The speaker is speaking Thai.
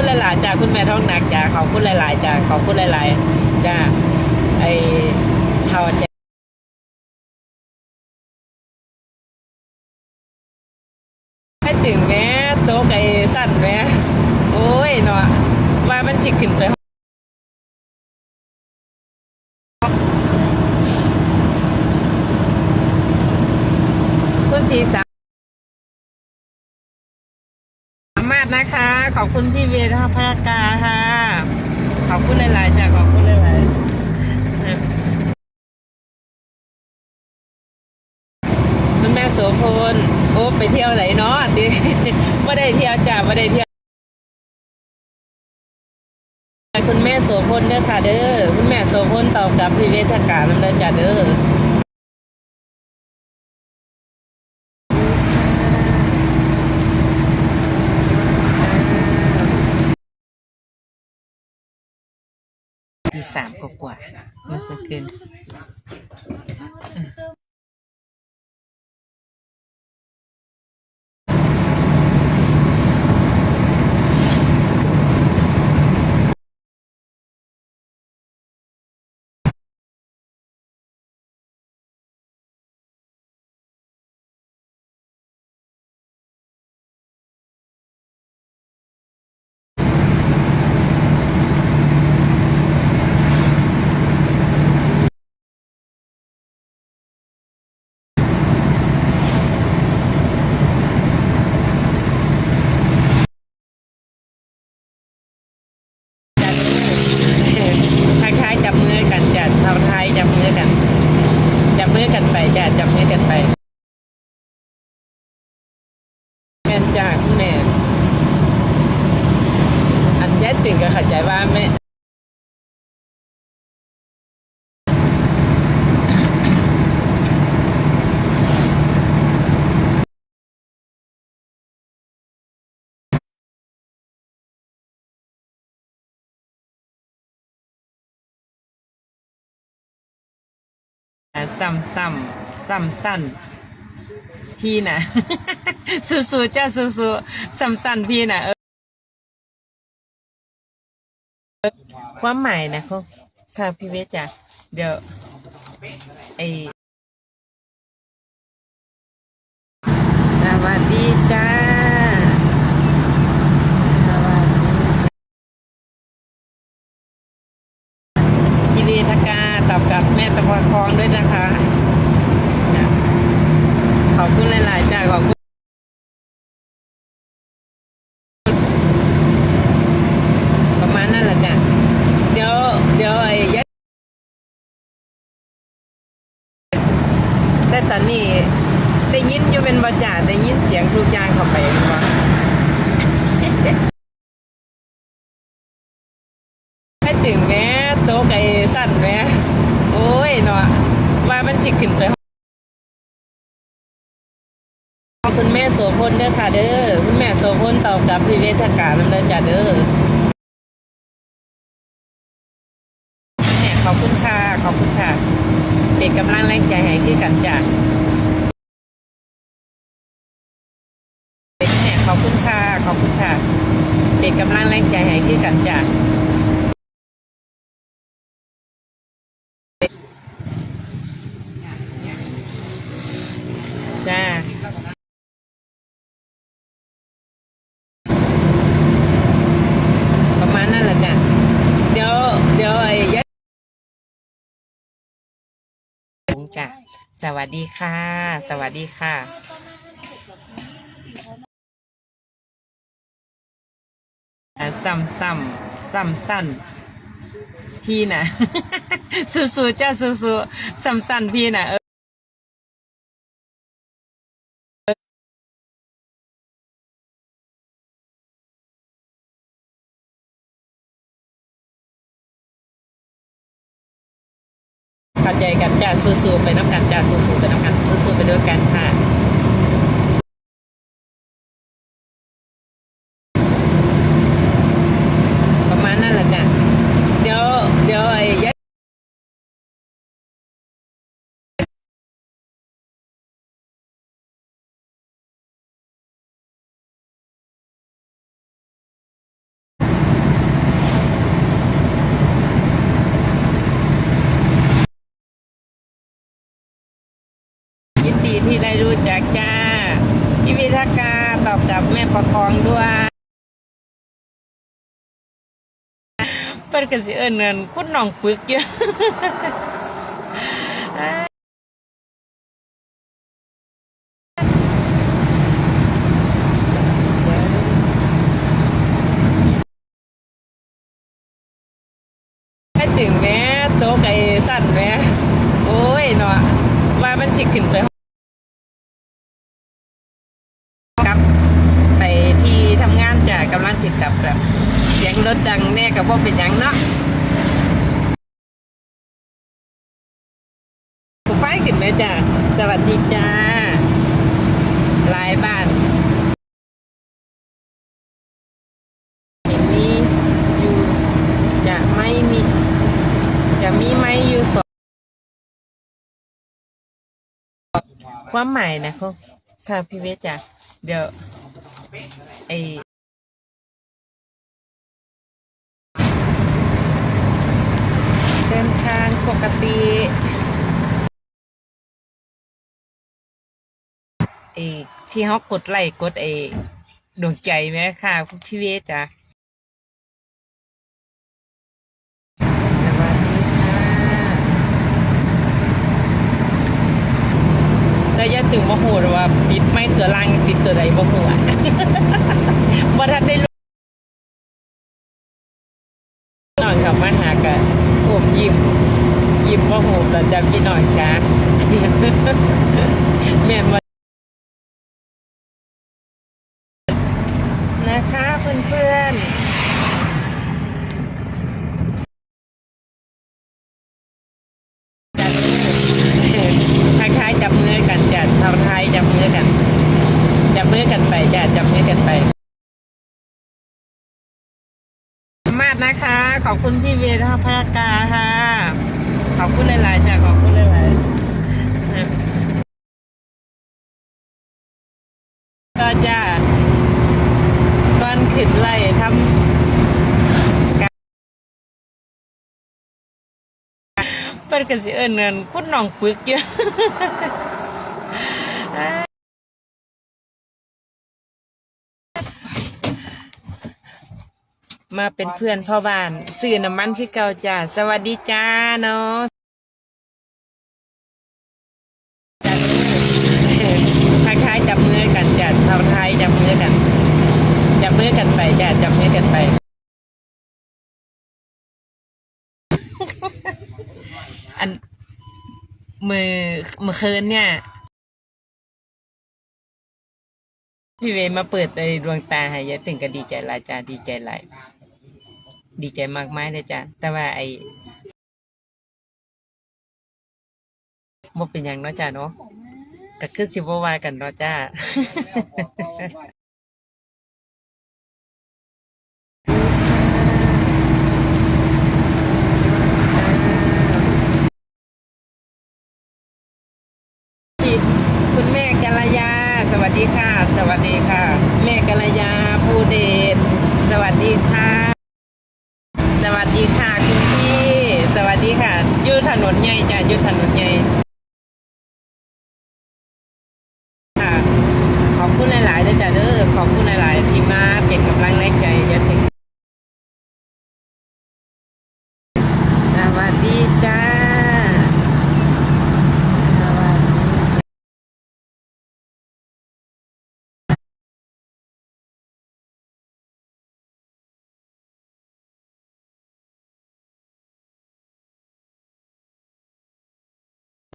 คุณหลายๆจ้าคุณแม่ท้องหนักจ้าขอบคุณหลายๆจ้าขอบคุณหลายๆจ้าไอเฮาจะให้ถึงแม่โต๊ะไก่สั่นแม่โอ้ยเนาะว่ามันจิกขึ้นไป คุณทีสามารถนะคะ ขอบคุณพี่เวทภากาค่ะ ขอบคุณหลายๆจ้ะขอบคุณหลายๆคุณแม่โสพลโอ้ไปเที่ยวไหนเนาะดิไม่ได้เที่ยวจ้ะไม่ได้เที่ยวคุณแม่โสพลเด้อค่ะเด้อคุณแม่โสพลตอบกับพี่เวทกาลำเด้อจ้ะเด้อ ตีสามกว่ากว่าเมื่อสักคืนจัดทักทายจับมือกันจัดทักทายจับมือกัน จับมือ กันไปจ้ะจับมือกันไปแม่นจ้าคุณแม่ อันยายติ่งก็เข้าใจว่าแม่ ซ้ำซ้ำซ้ำสั้นพี่นะสู้ๆจ้าสู้ๆซ้ำสั้นพี่นะเออความหมายนะเขาค่ะพี่เวชจ้ะเดี๋ยวไอสวัสดีจ้าสวัสดีพี่เวทกาตอบกับแม่ตะพองด้วยนะคะจ้ะขอบคุณหลาย ๆ จ้าขอบคุณ ประมาณนั้นแหละจ้ะ เดี๋ยว เดี๋ยวไอ้ยะแต่ตอนนี้ได้ยินอยู่เป็นประจ่าได้ยินเสียงทุกอย่างเข้าไปเห็นบ่ ให้ ถึงแม่โต๊ะไก่สั้นแม่โอ้ยเนาะว่ามันสิกขึ้นไปขอบคุณแม่โสพลเด้อค่ะเด้อคุณแม่โสพลตอบกับพี่เวทกาลำเด้อจ้ะเด้อแหม่ขอบคุณค่ะขอบคุณค่ะเป็นกำลังแรงใจให้คือกันจ้ะแหม่ขอบคุณค่ะขอบคุณค่ะเป็นกำลังแรงใจให้คือกันจ้ะ จ้าประมาณนั้นแหละจ้ะเดี๋ยวเดี๋ยวไอ้ยะจ้ะสวัสดีค่ะ สวัสดีค่ะซ้ำซ้ำซ้ำสั้นพี่นะสู้ๆจ้าสู้ๆซ้ำสั้นพี่นะ เข้าใจกันจ้าสู้ๆไปน้ำกันจ้าสู้ๆไปน้ำกันสู้ๆไปด้วยกันค่ะมาณนั้นแหละจ้ะ เดี๋ยว เดี๋ยวไอ้ยะ ดีที่ได้รู้จักจ้าพี่วิทากาตอบกับแม่ประคองด้วยเปิดกระสิเอิญเงินคุณน้องปึกเยอะให้ถึงแม่โต๊ะไก่สั่นแม่โอ้ยเนาะว่ามันสิขึ้นไป บ่เป็นหยังเนาะผู้ไฟขึ้นไหมจ้ะสวัสดีจ้าหลายบ้านมีอยู่จะไม่มี จะมีไหมอยู่สองความหมายนะเขาค่ะพี่เวชจ้ะเดี๋ยวไอ ดินทางปกติไอที่เขากดไลค์กดไอกดวงใจไหมค่ะคุณพี่เวจ้ะสวัสดีค่ะแต่ยัตึงมโหดว่าปิดไม่ตัวล่างปิดตัวใดบ่หัวบ่ทันได้รู้นอนกลับมาหากันผมยิ้มยิ้ม ว่าจำพี่นอนจ้าแม่นว่านะคะเพื่อนๆจับมือคล้ายจับมือกันจัดทำท้ายจับมือกันจับมือกันไปจ้ะจับมือกันไปมากนะคะขอบคุณพี่เวทภากาค่ะ ขอบคุณหลายๆจ้ะขอบคุณหลายๆนะก็จะก่อนขึ้นไล่ทำการ เปิดกระสิเอิญเงินคุณน้องปึกเยอะมาเป็นเพื่อนพ่อบ้านซื้อน้ำมันคือเก่าจ้าสวัสดีจ้าเนาะจับมือคล้ายๆจับมือกันจ้ะทำท้ายจับมือกัน จับมือกันไปจ้ะจับมือกันไป อัน มือมือคืนเนี่ย พี่เวมาเปิดในดวงตาห้ยายตึงก็ดีใจหลายจ้าดีใจหลายดีใจมากมายเลยจ้ะแต่ว่าไอ้บ่เป็นยังเนาะจ้าเนาะก็คือสิบ่ว่ากันเนาะจ้า สดีค่ะ แม่กัลยาภูเดชสวัสดีค่ะ สวัสดีค่ะคุณพี่ สวัสดีค่ะยืดถนนใหญ่จ้ะยืดถนนใหญ่ค่ะ ขอบคุณหลายๆด้ยจ้ะเด้อขอบคุณหลายๆที่มาเป็นกำลังแรงใจเดี๋ยวถึสวัสดีจ้า